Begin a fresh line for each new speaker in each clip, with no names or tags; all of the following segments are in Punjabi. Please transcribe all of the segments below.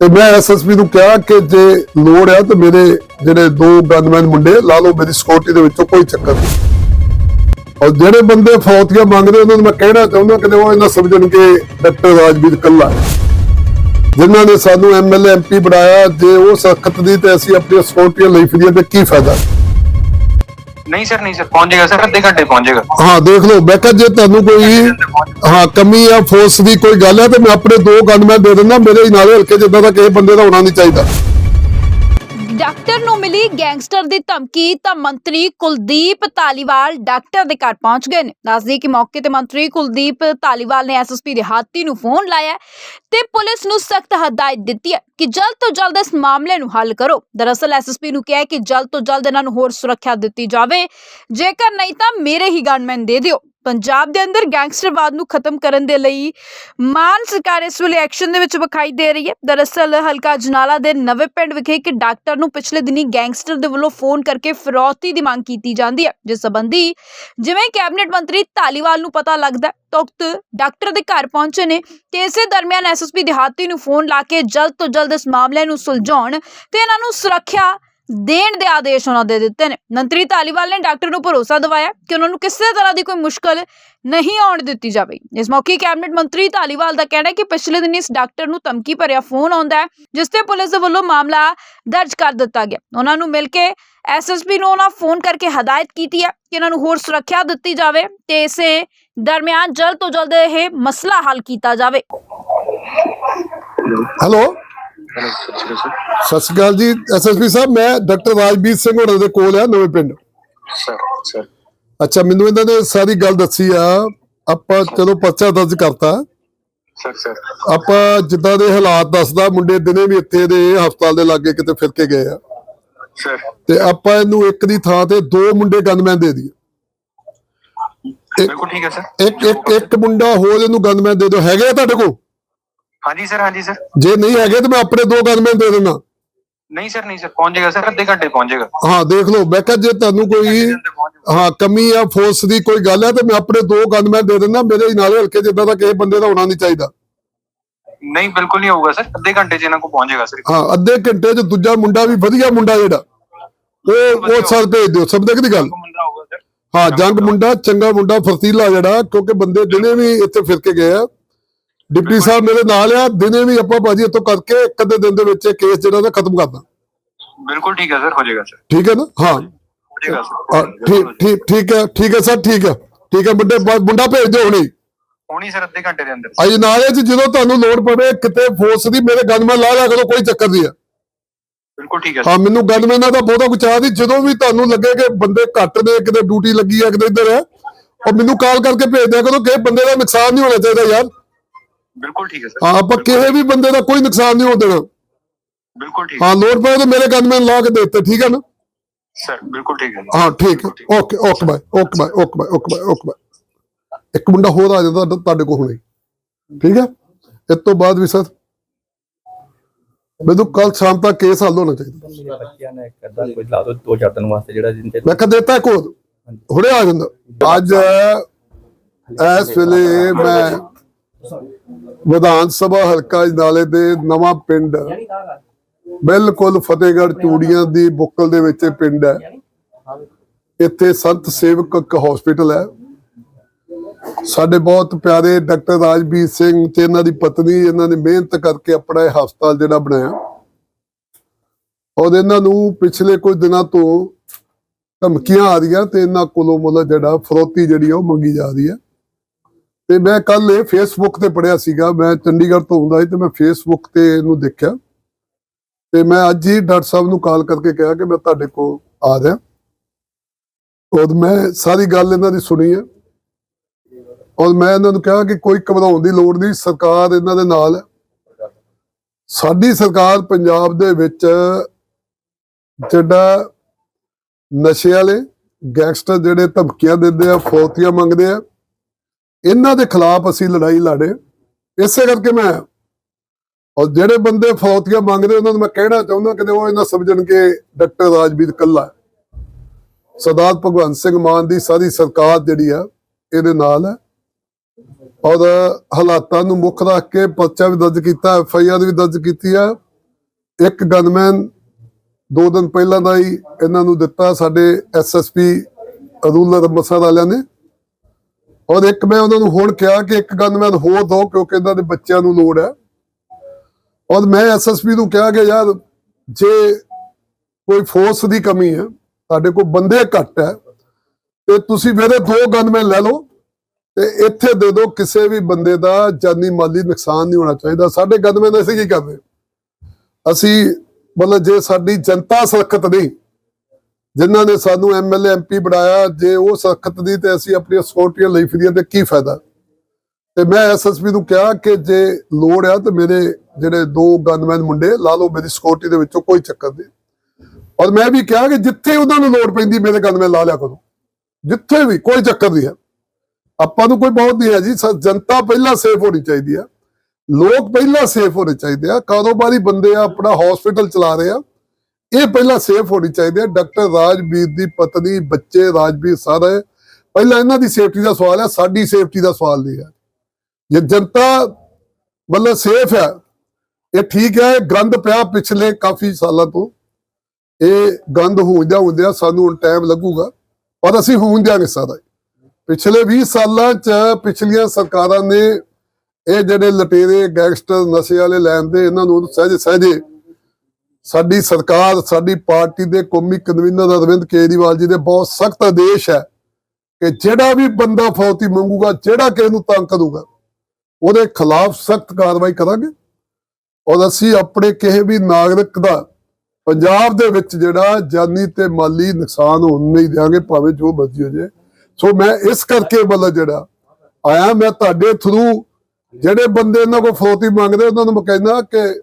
ਤੇ ਮੈਂ ਐਸਐਸਪੀ ਨੂੰ ਕਿਹਾ ਕਿ ਜੇ ਲੋੜ ਆ ਤਾਂ ਮੇਰੇ ਜਿਹੜੇ ਦੋ ਗਨਮੈਨ ਮੁੰਡੇ ਲਾ ਲਓ ਮੇਰੀ ਸਿਕਿਉਰਿਟੀ ਦੇ ਵਿੱਚੋਂ ਕੋਈ ਚੱਕਰ ਨਹੀਂ ਔਰ ਜਿਹੜੇ ਬੰਦੇ ਫੌਤੀਆਂ ਮੰਗਦੇ, ਉਹਨਾਂ ਨੂੰ ਮੈਂ ਕਹਿਣਾ ਚਾਹੁੰਦਾ ਕਿ ਉਹ ਇਹਨਾਂ ਸਮਝਣ ਕਿ ਡਾਕਟਰ ਰਾਜਵੀਰ ਕੱਲਾ ਹੈ। ਜਿਨ੍ਹਾਂ ਨੇ ਸਾਨੂੰ ਐਮਐਲਏ ਐਮਪੀ ਬਣਾਇਆ, ਜੇ ਉਹ ਸਖਤ ਦੀ ਤੇ ਅਸੀਂ ਆਪਣੀਆਂ ਸਿਕਿਉਰਿਟੀ ਲਈ ਫਿਰੀਏ ਤੇ ਕੀ ਫਾਇਦਾ
ਨਹੀਂ ਸਰ ਨਹੀਂ ਸਰ ਪਹੁੰਚ ਜਾਏਗਾ ਸਰ ਅੱਧੇ ਘੰਟੇ ਪਹੁੰਚ ਜਾਏਗਾ
ਹਾਂ ਦੇਖ ਲਓ ਮੈਂ ਕਿਹਾ ਜੇ ਤੁਹਾਨੂੰ ਕੋਈ ਹਾਂ ਕਮੀ ਆ ਫੋਰਸ ਦੀ ਕੋਈ ਗੱਲ ਹੈ ਤੇ ਮੈਂ ਆਪਣੇ ਦੋ ਗਨਮੈਨ ਦੇ ਦਿੰਦਾ ਮੇਰੇ ਨਾਲੇ ਹਲਕੇ ਜਿੱਦਾਂ ਦਾ ਕਿਸੇ ਬੰਦੇ ਦਾ ਹੋਣਾ ਨਹੀਂ ਚਾਹੀਦਾ।
ਡਾਕਟਰ ਨੂੰ ਮਿਲੀ ਗੈਂਗਸਟਰ ਦੀ ਧਮਕੀ ਤਾਂ ਮੰਤਰੀ ਕੁਲਦੀਪ ਧਾਲੀਵਾਲ ਡਾਕਟਰ ਦੇ ਘਰ ਪਹੁੰਚ ਗਏ ਨੇ। ਦੱਸਦੀ ਕਿ ਮੌਕੇ ਤੇ ਮੰਤਰੀ ਕੁਲਦੀਪ ਧਾਲੀਵਾਲ ਨੇ ਐਸਐਸਪੀ ਦੇ ਨੂੰ ਫੋਨ ਲਾਇਆ ਤੇ ਪੁਲਿਸ ਨੂੰ ਸਖਤ ਹਦਾਇਤ ਦਿੱਤੀ ਹੈ ਕਿ ਜਲਦ ਤੋਂ ਜਲਦ ਇਸ ਮਾਮਲੇ ਨੂੰ ਹੱਲ ਕਰੋ। ਦਰਅਸਲ ਐਸਐਸਪੀ ਨੂੰ ਕਿਹਾ ਕਿ ਜਲਦ ਤੋਂ ਜਲਦ ਇਹਨਾਂ ਨੂੰ ਹੋਰ ਸੁਰੱਖਿਆ ਦਿੱਤੀ ਜਾਵੇ। ਜੇਕਰ ਨਹੀਂ ਤਾਂ ਮੇਰੇ ਹੀ ਗਨਮੈਨ ਦੇ ਦਿਓ। ਪੰਜਾਬ ਦੇ ਅੰਦਰ ਗੈਂਗਸਟਰਵਾਦ ਨੂੰ ਖਤਮ ਕਰਨ ਦੇ ਲਈ ਮਾਨ ਸਰਕਾਰ ਇਸ ਵੇਲੇ ਐਕਸ਼ਨ ਦੇ ਵਿੱਚ ਵਿਖਾਈ ਦੇ ਰਹੀ ਹੈ। ਦਰਅਸਲ ਹਲਕਾ ਜਨਾਲਾ ਦੇ ਨਵੇਂ ਪਿੰਡ ਵਿਖੇ ਇੱਕ ਡਾਕਟਰ ਨੂੰ ਪਿਛਲੇ ਦਿਨੀ ਗੈਂਗਸਟਰ ਦੇ ਵੱਲੋਂ ਫੋਨ ਕਰਕੇ ਫਿਰੌਤੀ ਦੀ ਮੰਗ ਕੀਤੀ ਜਾਂਦੀ ਹੈ। ਜਿਸ ਸੰਬੰਧੀ ਜਿਵੇਂ ਕੈਬਨਿਟ ਮੰਤਰੀ ਧਾਲੀਵਾਲ ਨੂੰ ਪਤਾ ਲੱਗਦਾ ਹੈ, ਤਾਂ ਉਕਤ ਡਾਕਟਰ ਦੇ ਘਰ ਪਹੁੰਚੇ ਨੇ ਤੇ ਇਸੇ ਦਰਮਿਆਨ ਐਸਐਸਪੀ ਦਿਹਾਤੀ ਨੂੰ ਫੋਨ ਲਾ ਕੇ ਜਲਦ ਤੋਂ ਜਲਦ ਇਸ ਮਾਮਲੇ ਨੂੰ ਸੁਲਝਾਉਣ ਤੇ ਇਹਨਾਂ ਨੂੰ ਸੁਰੱਖਿਆ ਦੇਣ ਦੇ ਆਦੇਸ਼ ਉਹਨਾਂ ਦੇ ਦਿੱਤੇ ਨੇ। ਮੰਤਰੀ ਧਾਲੀਵਾਲ ਨੇ ਡਾਕਟਰ ਨੂੰ ਭਰੋਸਾ ਦਿਵਾਇਆ ਕਿ ਉਹਨਾਂ ਨੂੰ ਕਿਸੇ ਤਰ੍ਹਾਂ ਦੀ ਕੋਈ ਮੁਸ਼ਕਲ ਨਹੀਂ ਆਉਣ ਦਿੱਤੀ ਜਾਵੇਗੀ ਇਸ ਮੌਕੇ ਕੈਬਨਿਟ ਮੰਤਰੀ ਧਾਲੀਵਾਲ ਦਾ ਕਹਿਣਾ ਹੈ ਕਿ ਪਿਛਲੇ ਦਿਨ ਇਸ ਡਾਕਟਰ ਨੂੰ ਧਮਕੀ ਭਰਿਆ ਫੋਨ ਆਉਂਦਾ ਹੈ, ਜਿਸ ਤੇ ਪੁਲਿਸ ਦੇ ਵੱਲੋਂ ਮਾਮਲਾ ਦਰਜ ਕਰ ਦਿੱਤਾ ਗਿਆ। ਉਹਨਾਂ ਨੂੰ ਮਿਲ ਕੇ ਐਸਐਸਪੀ ਨੂੰ ਉਹਨਾਂ ਫੋਨ ਕਰਕੇ ਹਦਾਇਤ ਕੀਤੀ ਹੈ ਕਿ ਇਹਨਾਂ ਨੂੰ ਹੋਰ ਸੁਰੱਖਿਆ ਦਿੱਤੀ ਜਾਵੇ ਤੇ ਇਸੇ ਦਰਮਿਆਨ ਜਲਦ ਤੋਂ ਜਲਦ ਇਹ ਮਸਲਾ ਹੱਲ ਕੀਤਾ ਜਾਵੇ।
ਹੈਲੋ
ਸਤਿ ਸ਼੍ਰੀ ਅਕਾਲ
ਜੀ ਐਸਐਸਪੀ ਸਾਹਿਬ ਮੈਂ ਡਾਕਟਰ ਰਾਜਵੀਰ ਸਿੰਘ ਹੋਣਾ ਦੇ ਕੋਲ ਆ ਨਵੇਂ ਪਿੰਡ।
Sir sir.
ਅੱਛਾ ਮੈਨੂੰ ਇਹਨਾਂ ਨੇ ਸਾਰੀ ਗੱਲ ਦੱਸੀ ਆ ਆਪਾਂ ਚਲੋ ਪਰਚਾ ਦਰਜ ਕਰਤਾ।
Sir sir.
ਆਪਾਂ ਜਿੱਦਾਂ ਦੇ ਹਾਲਾਤ ਦੱਸਦਾ ਮੁੰਡੇ ਦਿਨੇ ਵੀ ਇੱਥੇ ਦੇ ਹਸਪਤਾਲ ਦੇ ਲਾਗੇ ਕਿਤੇ ਫਿਰ ਕੇ ਗਏ ਆ।
ਸਰ।
ਤੇ ਆਪਾਂ ਇਹਨੂੰ ਇੱਕ ਦੀ ਥਾਂ ਤੇ ਦੋ ਮੁੰਡੇ ਗਨਮੈਨ ਦੇ ਦਈਏ।
ਬਿਲਕੁਲ ਠੀਕ ਹੈ ਸਰ।
ਇੱਕ ਇੱਕ ਇੱਕ ਮੁੰਡਾ ਹੋਰ ਇਹਨੂੰ ਗਨਮੈਨ ਦੇ ਦਿਓ। ਹੈਗੇ ਆ ਤੁਹਾਡੇ ਕੋਲ?
ਹਾਂਜੀ ਸਰ ਹਾਂਜੀ ਸਰ।
ਜੇ ਨਹੀਂ ਹੈਗੇ ਤਾਂ ਮੈਂ ਆਪਣੇ ਦੋ ਗਨਮੈਨ ਦੇ ਦਿੰਦਾ।
ਨਹੀਂ ਸਰ ਨਹੀਂ ਸਰ ਪਹੁੰਚ ਜਾਏਗਾ ਸਰ ਅੱਧੇ ਘੰਟੇ ਪਹੁੰਚ ਜਾਏਗਾ।
ਹਾਂ ਦੇਖ ਲਓ ਮੈਂ ਕਿਹਾ ਜੇ ਤੁਹਾਨੂੰ ਕੋਈ। ਹਾਂ ਕਮੀ ਆ ਫੋਰਸ ਦੀ ਕੋਈ ਗੱਲ ਹੈ ਤੇ ਮੈਂ ਆਪਣੇ ਦੋ ਗਨਮੈਨ ਦੇ ਦਿੰਦਾ ਮੇਰੇ ਨਾਲੇ ਹਲਕੇ ਜਿੱਦਾਂ ਦਾ ਕਿਸੇ ਬੰਦੇ ਦਾ ਹੋਣਾ ਨਹੀਂ ਚਾਹੀਦਾ।
ਨਹੀਂ ਬਿਲਕੁਲ ਨਹੀਂ ਹੋਊਗਾ ਸਰ ਅੱਧੇ ਘੰਟੇ ਚ ਇਹਨਾਂ ਕੋਲ ਪਹੁੰਚ ਜਾਏਗਾ ਸਰ।
ਹਾਂ ਅੱਧੇ ਘੰਟੇ 'ਚ ਦੂਜਾ ਮੁੰਡਾ ਵੀ ਵਧੀਆ ਮੁੰਡਾ ਜਿਹੜਾ ਉਹ ਉਹ ਸਰ ਭੇਜ ਦਿਓ ਸਭ ਤੱਕ ਦੀ ਗੱਲ? ਹਾਂ ਜੰਗ ਮੁੰਡਾ ਚੰਗਾ ਮੁੰਡਾ ਫਰਤੀਲਾ ਜਿਹੜਾ ਕਿਉਂਕਿ ਬੰਦੇ ਦਿਨੇ ਵੀ ਇੱਥੇ ਫਿਰ ਕੇ ਗਏ ਆ। ਡਿਪਟੀ ਸਾਹਿਬ ਮੇਰੇ ਨਾਲ ਆ ਦਿਨੇ ਵੀ ਆਪਾਂ ਬਾਜੀ ਇੱਥੋਂ ਕਰਕੇ ਇੱਕ ਅੱਧੇ ਦਿਨ ਦੇ ਵਿੱਚ ਇਹ ਕੇਸ ਜਿਹੜਾ ਨਾ ਖਤਮ ਕਰਦਾ।
ਬਿਲਕੁਲ ਠੀਕ ਹੈ ਸਰ ਹੋ ਜਾਏਗਾ ਸਰ।
ਠੀਕ ਹੈ ਨਾ? ਹਾਂ।
ਹੋ ਜਾਏਗਾ
ਹਾਂ,
ਸਰ
ਠੀਕ ਠੀਕ ਠੀਕ ਹੈ ਠੀਕ ਹੈ ਸਰ ਠੀਕ ਹੈ। ਠੀਕ ਹੈ ਮੁੰਡੇ ਮੁੰਡਾ ਭੇਜ ਦਿਓ ਹੁਣੇ।
ਹੋਣੀ ਸਰ ਅੱਧੇ ਘੰਟੇ ਦੇ ਅੰਦਰ।
ਅਜ ਨਾਲੇ 'ਚ ਜਦੋਂ ਤੁਹਾਨੂੰ ਲੋੜ ਪਵੇ ਕਿਤੇ ਫੋਰਸ ਦੀ ਮੇਰੇ ਗਨਮੈਨ ਲਾ ਲਿਆ ਕਰੋ ਕੋਈ ਚੱਕਰ ਨਹੀਂ ਆ
ਬਿਲਕੁਲ ਠੀਕ ਹੈ
ਹਾਂ ਮੈਨੂੰ ਗਨਮੈਨਾਂ ਦਾ ਬਹੁਤਾ ਕੁਝ ਨਹੀਂ। ਜਦੋਂ ਵੀ ਤੁਹਾਨੂੰ ਲੱਗੇ ਕਿ ਬੰਦੇ ਘੱਟ ਨੇ ਕਿਤੇ ਡਿਊਟੀ ਲੱਗੀ ਆ ਕਿਤੇ ਇੱਧਰ ਹੈ ਉਹ ਮੈਨੂੰ ਕਾਲ ਕਰਕੇ ਭੇਜ ਦਿਆ ਕਰੋ ਕਿ ਬੰਦੇ ਦਾ ਨੁਕਸਾਨ ਨਹੀਂ ਹੋਣਾ ਚਾਹੀਦਾ ਯਾਰ।
ਬਿਲਕੁਲ ਠੀਕ ਹੈ ਸਰ।
ਹਾਂ ਆਪਾਂ ਕਿਸੇ ਵੀ ਬੰਦੇ ਦਾ ਕੋਈ ਨੁਕਸਾਨ ਨਹੀਂ ਹੋਣ ਦੇਣਾ।
ਬਿਲਕੁਲ ਠੀਕ
ਹਾਂ। ਲੋੜ ਪਵੇ ਤਾਂ ਮੇਰੇ ਗਨਮੈਨ ਲਾ ਕੇ ਦੇ ਦਿੱਤੇ ਠੀਕ ਹੈ ਨਾ?
ਸਰ ਬਿਲਕੁਲ ਠੀਕ ਹੈ
ਹਾਂ ਠੀਕ ਹੈ। Okay okay bye okay bye okay bye okay bye okay bye ਇੱਕ ਮੁੰਡਾ ਹੋਰ ਆ ਜਾਂਦਾ ਤੁਹਾ- ਤੁਹਾਡੇ ਕੋਲ ਹੁਣੇ। ਠੀਕ ਹੈ? ਇਸ ਤੋਂ ਬਾਅਦ ਵੀ ਸਰ ਮੈਨੂੰ ਕੱਲ ਸ਼ਾਮ ਤੱਕ ਕੇਸ ਹੱਲ ਹੋਣਾ ਚਾਹੀਦਾ।
ਬੱਚਿਆਂ ਨੇ ਇੱਕ ਅੱਧਾ ਕੋਈ ਲਾ ਦੋ ਦੋ ਚਾਰ ਦਿਨ ਵਾਸਤੇ ਜਿਹੜਾ ਜਿੰਦੇ
ਮੈਂ ਕਹ ਦਿੱਤਾ ਕੋਦ ਹੁਣੇ ਆ ਜਾਂਦਾ। ਅੱਜ ਇਸ ਵੇਲੇ ਮੈਂ ਵਿਧਾਨ ਸਭਾ ਹਲਕਾ ਨਾਲੇ ਦੇ ਨਵਾਂ ਪਿੰਡ ਬਿਲਕੁਲ ਫਤਿਹਗੜ੍ਹ ਚੂੜੀਆਂ ਦੀ ਬੁੱਕਲ ਦੇ ਵਿੱਚ ਪਿੰਡ ਹੈ। ਇੱਥੇ ਸੰਤ ਸੇਵਕ ਇੱਕ ਹਸਪੀਟਲ ਹੈ। ਸਾਡੇ ਬਹੁਤ ਪਿਆਰੇ ਡਾਕਟਰ ਰਾਜਵੀਰ ਸਿੰਘ ਤੇ ਇਹਨਾਂ ਦੀ ਪਤਨੀ ਇਹਨਾਂ ਨੇ ਮਿਹਨਤ ਕਰਕੇ ਆਪਣਾ ਇਹ ਹਸਪਤਾਲ ਜਿਹੜਾ ਬਣਾਇਆ। ਔਰ ਇਹਨਾਂ ਨੂੰ ਪਿਛਲੇ ਕੁਝ ਦਿਨਾਂ ਤੋਂ ਧਮਕੀਆਂ ਆ ਰਹੀਆਂ ਤੇ ਇਹਨਾਂ ਕੋਲੋਂ ਮੁੱਲ ਜਿਹੜਾ ਫਰੋਤੀ ਜਿਹੜੀ ਉਹ ਮੰਗੀ ਜਾ ਰਹੀ ਹੈ। ਤੇ ਮੈਂ ਕੱਲ ਇਹ ਫੇਸਬੁੱਕ ਤੇ ਪੜਿਆ ਸੀਗਾ, ਮੈਂ ਚੰਡੀਗੜ੍ਹ ਤੋਂ ਹੁੰਦਾ ਸੀ ਤੇ ਮੈਂ ਫੇਸਬੁੱਕ ਤੇ ਇਹਨੂੰ ਦੇਖਿਆ। ਤੇ ਮੈਂ ਅੱਜ ਹੀ ਡਾਕਟਰ ਸਾਹਿਬ ਨੂੰ ਕਾਲ ਕਰਕੇ ਕਿਹਾ ਕਿ ਮੈਂ ਤੁਹਾਡੇ ਕੋਲ ਆ ਰਿਹਾ। ਔਰ ਮੈਂ ਸਾਰੀ ਗੱਲ ਇਹਨਾਂ ਦੀ ਸੁਣੀ ਹੈ। ਔਰ ਮੈਂ ਇਹਨਾਂ ਨੂੰ ਕਿਹਾ ਕਿ ਕੋਈ ਘਬਰਾਉਣ ਦੀ ਲੋੜ ਨਹੀਂ, ਸਰਕਾਰ ਇਹਨਾਂ ਦੇ ਨਾਲ ਹੈ। ਸਾਡੀ ਸਰਕਾਰ ਪੰਜਾਬ ਦੇ ਵਿੱਚ ਜਿਹੜਾ ਨਸ਼ੇ ਵਾਲੇ ਗੈਂਗਸਟਰ ਜਿਹੜੇ ਧਮਕੀਆਂ ਦਿੰਦੇ ਆ, ਫੌਤੀਆਂ ਮੰਗਦੇ ਆ ਇਹਨਾਂ ਦੇ ਖਿਲਾਫ ਅਸੀਂ ਲੜਾਈ ਲੜੇ। ਇਸੇ ਕਰਕੇ ਮੈਂ ਔਰ ਜਿਹੜੇ ਬੰਦੇ ਫੌਤੀਆਂ ਮੰਗਦੇ, ਉਹਨਾਂ ਨੂੰ ਮੈਂ ਕਹਿਣਾ ਚਾਹੁੰਦਾ ਕਿ ਉਹ ਇਹਨਾਂ ਸਮਝਣ ਕਿ ਡਾਕਟਰ ਰਾਜਵੀਰ ਕੱਲਾ ਸਰਦਾਰ ਭਗਵੰਤ ਸਿੰਘ ਮਾਨ ਦੀ ਸਾਰੀ ਸਰਕਾਰ ਜਿਹੜੀ ਆ, ਇਹਦੇ ਨਾਲ ਹੈ। ਔਰ ਹਾਲਾਤਾਂ ਨੂੰ ਮੁੱਖ ਰੱਖ ਕੇ ਪਰਚਾ ਵੀ ਦਰਜ ਕੀਤਾ, ਐਫ ਆਈ ਆਰ ਵੀ ਦਰਜ ਕੀਤੀ ਆ। ਇੱਕ ਗਨਮੈਨ ਦੋ ਦਿਨ ਪਹਿਲਾਂ ਦਾ ਹੀ ਇਹਨਾਂ ਨੂੰ ਦਿੱਤਾ ਸਾਡੇ ਐਸ ਐਸ ਪੀ ਰੂਲਰ ਮਸਾ ਵਾਲਿਆਂ ਨੇ। ਔਰ ਇੱਕ ਮੈਂ ਉਹਨਾਂ ਨੂੰ ਹੁਣ ਕਿਹਾ ਕਿ ਇੱਕ ਗਨਮੈਨ ਹੋਰ ਦੋ ਕਿਉਂਕਿ ਇਹਨਾਂ ਦੇ ਬੱਚਿਆਂ ਨੂੰ ਲੋੜ ਹੈ। ਔਰ ਮੈਂ ਐਸਐਸਪੀ ਨੂੰ ਕਿਹਾ ਕਿ ਯਾਰ, ਜੇ ਕੋਈ ਫੋਰਸ ਦੀ ਕਮੀ ਹੈ, ਸਾਡੇ ਕੋਲ ਬੰਦੇ ਘੱਟ ਹੈ, ਤੇ ਤੁਸੀਂ ਮੇਰੇ ਦੋ ਗਨਮੈਨ ਲੈ ਲਓ, ਤੇ ਇੱਥੇ ਦੇ ਦਿਓ ਕਿਸੇ ਵੀ ਬੰਦੇ ਦਾ ਜਾਨੀ ਮਾਲੀ ਨੁਕਸਾਨ ਨਹੀਂ ਹੋਣਾ ਚਾਹੀਦਾ। ਸਾਡੇ ਗਨਮੈਨ ਅਸੀਂ ਕੀ ਕਰਦੇ? ਅਸੀਂ ਮਤਲਬ ਜੇ ਸਾਡੀ ਜਨਤਾ ਸੁਰੱਖਿਅਤ ਨਹੀਂ ਜਿਨ੍ਹਾਂ ਨੇ ਸਾਨੂੰ ਐਮਐਲਏ ਐਮਪੀ ਬਣਾਇਆ, ਜੇ ਉਹ ਸੁਰੱਖਿਅਤ ਦੀ ਤੇ ਅਸੀਂ ਆਪਣੀਆਂ ਸਿਕਿਉਰਟੀਆਂ ਲਈ ਫਿਰੀਏ ਤੇ ਕੀ ਫਾਇਦਾ? ਤੇ ਮੈਂ ਐਸਐਸਪੀ ਨੂੰ ਕਿਹਾ ਕਿ ਜੇ ਲੋੜ ਆ ਤੇ ਮੇਰੇ ਜਿਹੜੇ ਦੋ ਗਨਮੈਨ ਮੁੰਡੇ, ਲਾ ਲਓ ਮੇਰੀ ਸਿਕਿਉਰਟੀ ਦੇ ਵਿੱਚੋਂ ਕੋਈ ਚੱਕਰ ਨਹੀਂ। ਔਰ ਮੈਂ ਵੀ ਕਿਹਾ ਕਿ ਜਿੱਥੇ ਉਹਨਾਂ ਨੂੰ ਲੋੜ ਪੈਂਦੀ, ਮੇਰੇ ਗਨਮੈਨ ਲਾ ਲਿਆ ਕਰੋ। ਜਿੱਥੇ ਵੀ ਕੋਈ ਚੱਕਰ ਨਹੀਂ ਹੈ। ਆਪਾਂ ਨੂੰ ਕੋਈ ਬਹੁਤ ਨਹੀਂ ਹੈ ਜੀ। ਜਨਤਾ ਪਹਿਲਾਂ ਸੇਫ ਹੋਣੀ ਚਾਹੀਦੀ ਆ। ਲੋਕ ਪਹਿਲਾਂ ਸੇਫ ਹੋਣੇ ਚਾਹੀਦੇ ਆ। ਕਾਰੋਬਾਰੀ ਬੰਦੇ ਆ, ਆਪਣਾ ਹਸਪੀਟਲ ਚਲਾ ਰਹੇ ਆ। ਇਹ ਪਹਿਲਾਂ ਸੇਫ ਹੋਣੀ ਚਾਹੀਦੀ ਹੈ। ਡਾਕਟਰ ਰਾਜਵੀਰ ਦੀ ਪਤਨੀ, ਬੱਚੇ ਰਾਜਵੀਰ ਸਾਰੇ, ਪਹਿਲਾਂ ਇਹਨਾਂ ਦੀ ਸੇਫਟੀ ਦਾ ਸਵਾਲ ਹੈ, ਸਾਡੀ ਸੇਫਟੀ ਦਾ ਸਵਾਲ ਨਹੀਂ ਹੈ। ਜੇ ਜਨਤਾ ਮਤਲਬ ਸੇਫ ਹੈ, ਇਹ ਠੀਕ ਹੈ ਗੰਦ ਪਿਆ ਪਿਛਲੇ ਕਾਫੀ ਸਾਲਾਂ ਤੋਂ। ਇਹ ਗੰਦ ਹੁੰਦਿਆਂ ਹੁੰਦਿਆਂ ਸਾਨੂੰ ਹੁਣ ਟਾਈਮ ਲੱਗੂਗਾ, ਪਰ ਅਸੀਂ ਹੋਣ ਦਿਆਂਗੇ ਸਾਰਾ। ਪਿਛਲੇ 20 ਸਾਲਾਂ ਚ ਪਿਛਲੀਆਂ ਸਰਕਾਰਾਂ ਨੇ ਇਹ ਜਿਹੜੇ ਲਟੇਰੇ, ਗੈਂਗਸਟਰ, ਨਸ਼ੇ ਵਾਲੇ ਲੈਣ ਦੇ, ਇਹਨਾਂ ਨੂੰ ਸਹਿਜੇ ਸਹਿਜੇ ਸਾਡੀ ਸਰਕਾਰ, ਸਾਡੀ ਪਾਰਟੀ ਦੇ ਕੌਮੀ ਕਨਵੀਨਰ ਅਰਵਿੰਦ ਕੇਜਰੀਵਾਲ ਜੀ ਦੇ ਬਹੁਤ ਸਖਤ ਆਦੇਸ਼ ਹੈ ਕਿ ਜਿਹੜਾ ਵੀ ਬੰਦਾ ਫੌਤੀ ਮੰਗੂਗਾ, ਜਿਹੜਾ ਕਿਸੇ ਨੂੰ ਤੰਗ ਕਰੂਗਾ, ਉਹਦੇ ਖਿਲਾਫ ਸਖਤ ਕਾਰਵਾਈ ਕਰਾਂਗੇ। ਔਰ ਅਸੀਂ ਆਪਣੇ ਕਿਸੇ ਵੀ ਨਾਗਰਿਕ ਦਾ ਪੰਜਾਬ ਦੇ ਵਿੱਚ ਜਿਹੜਾ ਜਾਨੀ ਤੇ ਮਾਲੀ ਨੁਕਸਾਨ ਹੋਣ ਨਹੀਂ ਦਿਆਂਗੇ, ਭਾਵੇਂ ਜੋ ਮਰਜ਼ੀ ਹੋ ਜਾਏ। ਸੋ ਮੈਂ ਇਸ ਕਰਕੇ ਮਤਲਬ ਜਿਹੜਾ ਆਇਆ, ਮੈਂ ਤੁਹਾਡੇ ਥਰੂ ਜਿਹੜੇ ਬੰਦੇ ਇਹਨਾਂ ਕੋਲ ਫਰੋਤੀ ਮੰਗਦੇ, ਉਹਨਾਂ ਨੂੰ ਮੈਂ ਕਹਿੰਦਾ ਕਿ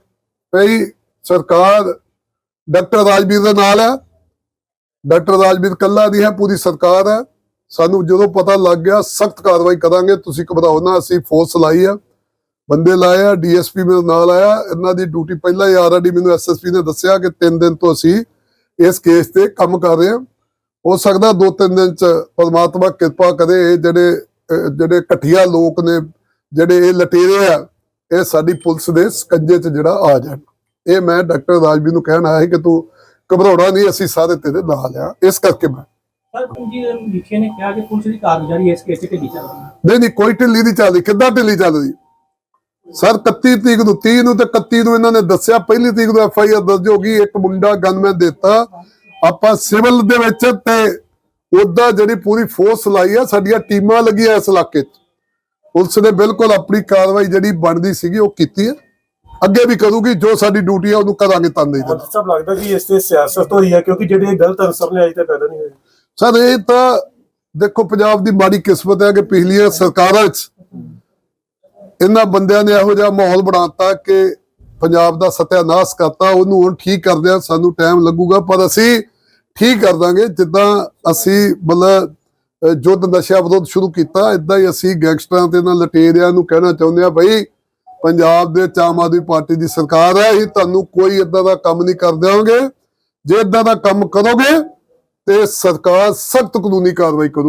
ਭਈ ਸਰਕਾਰ ਡਾਕਟਰ ਰਾਜਵੀਰ ਦੇ ਨਾਲ ਹੈ। ਡਾਕਟਰ ਰਾਜਵੀਰ ਕੱਲਾ ਦੀ ਹੈ, ਪੂਰੀ ਸਰਕਾਰ ਹੈ। ਸਾਨੂੰ ਜਦੋਂ ਪਤਾ ਲੱਗ ਗਿਆ, ਸਖਤ ਕਾਰਵਾਈ ਕਰਾਂਗੇ। ਤੁਸੀਂ ਘਬਰਾਓ ਨਾ, ਅਸੀਂ ਫੋਰਸ ਲਾਈ ਆ। ਬੰਦੇ ਲਾਏ ਆ, ਡੀਐਸਪੀ ਮੇਰੇ ਨਾਲ ਆਇਆ। ਇਹਨਾਂ ਦੀ ਡਿਊਟੀ ਪਹਿਲਾਂ ਹੀ ਆਲਰੇਡੀ ਮੈਨੂੰ ਐਸਐਸਪੀ ਨੇ ਦੱਸਿਆ ਕਿ 3 ਦਿਨ ਤੋਂ ਅਸੀਂ ਇਸ ਕੇਸ ਤੇ ਕੰਮ ਕਰ ਰਹੇ ਹਾਂ। ਹੋ ਸਕਦਾ ਦੋ ਤਿੰਨ ਦਿਨ ਚ ਪਰਮਾਤਮਾ ਕਿਰਪਾ ਕਰੇ, ਇਹ ਜਿਹੜੇ ਜਿਹੜੇ ਘਟੀਆ ਲੋਕ ਨੇ, ਜਿਹੜੇ ਇਹ ਲਟੇਰੇ ਆ, ਇਹ ਸਾਡੀ ਪੁਲਿਸ ਦੇ ਸਕੰਜੇ ਚ ਜਿਹੜਾ ਆ ਜਾਣ। ਇਹ ਮੈਂ ਡਾਕਟਰ ਰਾਜਵੀਰ ਨੂੰ ਕਹਿਣ ਆਇਆ ਸੀ ਕਿ ਤੂੰ ਘਬਰਾਉਣਾ ਨਹੀਂ ਅਸੀਂ ਸਾਰੇ ਤੇਰੇ ਨਾਲ ਆ। ਇਸ ਕਰਕੇ ਮੈਂ।
ਸਰ ਜੀ ਲਿਖੇ ਨੇ ਕਿਹਾ ਕਿ ਪੁਲਿਸ ਦੀ ਕਾਰਗੁਜ਼ਾਰੀ ਇਸ ਕੇਸ 'ਚ ਢਿੱਲੀ ਚੱਲ ਰਹੀ ਹੈ।
ਨਹੀਂ ਨਹੀਂ ਕੋਈ ਢਿੱਲੀ ਨਹੀਂ ਚੱਲਦੀ। ਕਿੱਦਾਂ ਢਿੱਲੀ ਚੱਲਦੀ? ਸਰ 31 ਤਰੀਕ ਨੂੰ 30 ਨੂੰ ਤੇ 31 ਨੂੰ ਇਹਨਾਂ ਨੇ ਦੱਸਿਆ। ਪਹਿਲੀ ਤਰੀਕ ਨੂੰ ਐਫ ਆਈ ਆਰ ਦਰਜ ਹੋ ਗਈ। ਇੱਕ ਮੁੰਡਾ ਗਨਮੈਨ ਦਿੱਤਾ। ਆਪਾਂ ਸਿਵਲ ਦੇ ਵਿੱਚ ਤੇ ਉਹਦਾ ਜਿਹੜੀ ਪੂਰੀ ਫੋਰਸ ਲਾਈ ਆ ਸਾਡੀਆਂ ਟੀਮਾਂ ਲੱਗੀਆਂ ਇਸ ਇਲਾਕੇ 'ਚ। ਪੁਲਿਸ ਨੇ ਬਿਲਕੁਲ ਆਪਣੀ ਕਾਰਵਾਈ ਜਿਹੜੀ ਬਣਦੀ ਸੀਗੀ ਉਹ ਕੀਤੀ ਹੈ ਅੱਗੇ ਵੀ ਕਰੂਗੀ ਜੋ ਸਾਡੀ ਡਿਊਟੀ ਆ ਉਹਨੂੰ ਕਰਾਂਗੇ ਤੰਦੇ ਦੇ
ਮੰਤਰੀ ਸਾਹਿਬ ਲੱਗਦਾ ਕਿ ਇਸ ਤੇ ਸਿਆਸਤ ਹੋਈ ਹੈ ਕਿਉਂਕਿ ਜਿਹੜੇ ਗਲਤ ਅਨਸਰ ਨੇ ਅਜੇ ਤੱਕ ਪੈਦਾ ਨਹੀਂ ਹੋਏ।
ਸਰ ਇਹ ਤਾਂ ਦੇਖੋ ਪੰਜਾਬ ਦੀ ਮਾੜੀ ਕਿਸਮਤ ਹੈ ਕਿ ਪਿਛਲੀਆਂ ਸਰਕਾਰਾਂ 'ਚ ਇਹਨਾਂ ਬੰਦਿਆਂ ਨੇ ਇਹੋ ਜਿਹਾ ਮਾਹੌਲ ਬਣਾਤਾ ਕਿ ਪੰਜਾਬ ਦਾ ਸਤਿਆਨਾਸ਼ ਕਰਤਾ ਉਹਨੂੰ ਹੁਣ ਠੀਕ ਕਰਦਿਆਂ ਸਾਨੂੰ ਟਾਈਮ ਲੱਗੂਗਾ ਪਰ ਅਸੀਂ ਠੀਕ ਕਰ ਦਾਂਗੇ। ਜਿੱਦਾਂ ਅਸੀਂ ਮਤਲਬ ਯੁੱਧ ਨਸ਼ਾ ਵਿਰੋਧ ਸ਼ੁਰੂ ਕੀਤਾ ਇਦਾਂ ਹੀ ਅਸੀਂ ਗੈਂਗਸਟਰਾਂ ਤੇ ਇਹਨਾਂ ਲਟੇਰਿਆਂ ਨੂੰ ਕਹਿਣਾ ਚਾਹੁੰਦੇ ਆ ਬਈ ਪੰਜਾਬ ਦੇ ਵਿੱਚ ਆਮ ਆਦਮੀ ਪਾਰਟੀ ਦੀ ਸਰਕਾਰ ਹੈ, ਅਸੀਂ ਤੁਹਾਨੂੰ ਕੋਈ ਇਦਾਂ ਦਾ ਕੰਮ ਨਹੀਂ ਕਰ ਦੇਵਾਂਗੇ ਜੇ ਇਦਾਂ ਦਾ ਕੰਮ ਕਰੋਗੇ, ਤੇ ਸਰਕਾਰ ਸਖਤ ਕਾਨੂੰਨੀ ਕਾਰਵਾਈ ਕਰੂ